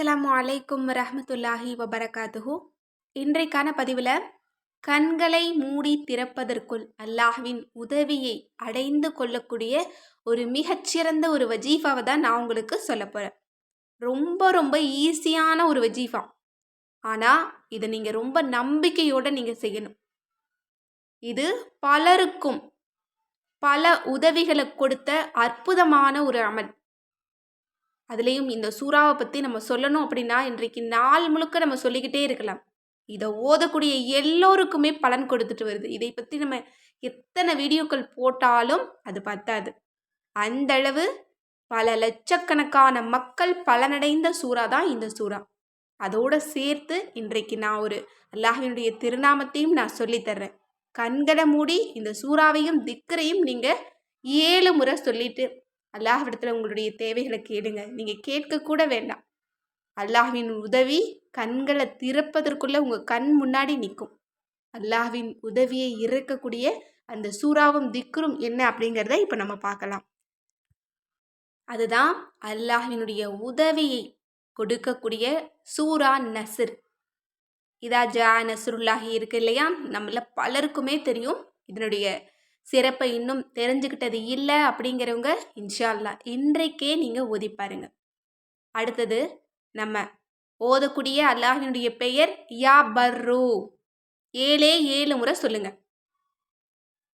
அஸ்லாம் அலைக்கும் ரஹமத்துல்லாஹி வபரகாத்துஹு. இன்றைக்கான பதிவில் கண்களை மூடி திறப்பதற்குள் அல்லாஹ்வின் உதவியை அடைந்து கொள்ளக்கூடிய ஒரு மிகச்சிறந்த ஒரு வஜீஃபாவை தான் நான் உங்களுக்கு சொல்ல போகிறேன் ரொம்ப ரொம்ப ஈஸியான ஒரு வஜீஃபா. ஆனால் இதை நீங்கள் ரொம்ப நம்பிக்கையோடு நீங்கள் செய்யணும். இது பலருக்கும் பல உதவிகளை கொடுத்த அற்புதமான ஒரு அமல். அதுலேயும் இந்த சூறாவை பற்றி நம்ம சொல்லணும் அப்படின்னா இன்றைக்கு நாள் முழுக்க நம்ம சொல்லிக்கிட்டே இருக்கலாம். இதை ஓதக்கூடிய எல்லோருக்குமே பலன் கொடுத்துட்டு வருது. இதை பற்றி நம்ம எத்தனை வீடியோக்கள் போட்டாலும் அது பத்தாது. அந்த அளவு பல லட்சக்கணக்கான மக்கள் பலனடைந்த சூறா தான் இந்த சூறா. அதோடு சேர்த்து இன்றைக்கு நான் ஒரு அல்லாஹினுடைய திருநாமத்தையும் நான் சொல்லித்தர்றேன் கண்களை மூடி இந்த சூறாவையும் திக்கரையும் நீங்கள் ஏழு முறை சொல்லிட்டு அல்லாஹ்விடத்தில் உங்களுடைய தேவைகளை கேளுங்க. நீங்கள் கேட்கக்கூட வேண்டாம். அல்லாஹ்வின் உதவி கண்களை திறப்பதற்குள்ளே உங்கள் கண் முன்னாடி நிற்கும். அல்லாஹ்வின் உதவியை இறக்கக்கூடிய அந்த சூறாவும் திக்ரும் என்ன அப்படிங்கிறத இப்போ நம்ம பார்க்கலாம். அதுதான் அல்லாஹினுடைய உதவியை கொடுக்கக்கூடிய சூரா நசிர் இதா ஜா நசுருல்லாஹி இருக்கு இல்லையா? நம்மள பலருக்குமே தெரியும். இதனுடைய சிறப்பை இன்னும் தெரிஞ்சுக்கிட்டது இல்லை அப்படிங்கிறவங்க இன்ஷால்லா இன்றைக்கே நீங்கள் ஓதி பாருங்க. அடுத்தது நம்ம ஓதக்கூடிய அல்லாஹினுடைய பெயர் யா பர்ரு. ஏழே ஏழு முறை சொல்லுங்கள்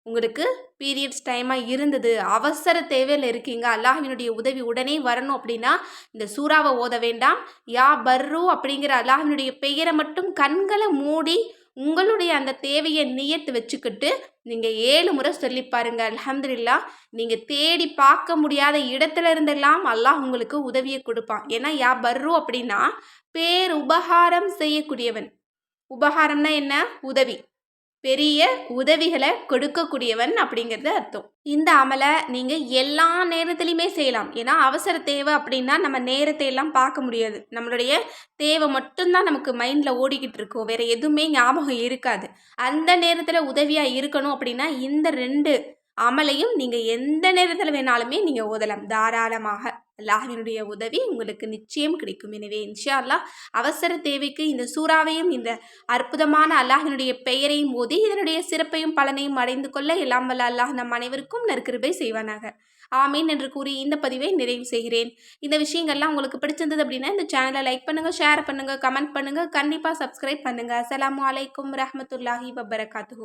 உங்களுக்கு பீரியட்ஸ் டைமாக இருந்தது அவசர தேவையில் இருக்கீங்க அல்லாஹினுடைய உதவி உடனே வரணும் அப்படின்னா இந்த சூறாவை ஓத வேண்டாம். யா பர்ரு அப்படிங்கிற அல்லாஹினுடைய பெயரை மட்டும் கண்களை மூடி உங்களுடைய அந்த தேவையை நியத்து வச்சுக்கிட்டு நீங்கள் ஏழு முறை சொல்லி பாருங்க அலமதுல்லா நீங்கள் தேடி பார்க்க முடியாத இடத்துல இருந்தெல்லாம் அல்லாஹ் உங்களுக்கு உதவியை கொடுப்பான். ஏன்னா யா பர்ரு அப்படின்னா பேர் உபகாரம் செய்யக்கூடியவன். உபகாரம்னா என்ன? உதவி. பெரிய உதவிகளை கொடுக்கக்கூடியவன் அப்படிங்கிறது அர்த்தம். இந்த அமலை நீங்கள் எல்லா நேரத்துலையுமே செய்யலாம். ஏன்னா அவசர தேவை அப்படின்னா நம்ம நேரத்தை எல்லாம் பார்க்க முடியாது. நம்மளுடைய தேவை மட்டும்தான் நமக்கு மைண்டில் ஓடிக்கிட்டு இருக்கோம். வேறு எதுவுமே ஞாபகம் இருக்காது. அந்த நேரத்தில் உதவியாக இருக்கணும் அப்படின்னா இந்த ரெண்டு அமலையும் நீங்கள் எந்த நேரத்தில் வேணாலுமே நீங்கள் ஓதலாம். தாராளமாக. அல்லாஹினுடைய உதவி உங்களுக்கு நிச்சயம் கிடைக்கும். எனவே இன்ஷா அல்லாஹ் அவசர தேவைக்கு இந்த சூறாவையும் இந்த அற்புதமான அல்லாஹினுடைய பெயரையும் ஓதி இதனுடைய சிறப்பையும் பலனையும் அடைந்து கொள்ள எல்லாம் வல்ல அல்லாஹ் நம் அனைவருக்கும் நற்கிருபை செய்வானாக. ஆமீன் என்று கூறி இந்த பதிவை நிறைவு செய்கிறேன். இந்த விஷயங்கள்லாம் உங்களுக்கு பிடிச்சிருந்தது அப்படின்னா இந்த சேனலை லைக் பண்ணுங்கள் ஷேர் பண்ணுங்கள் கமெண்ட் பண்ணுங்கள் கண்டிப்பாக சப்ஸ்கிரைப் பண்ணுங்கள் அஸ்லாம் வலைக்கம் ரஹமத்துல்லாஹி வபரகாத்து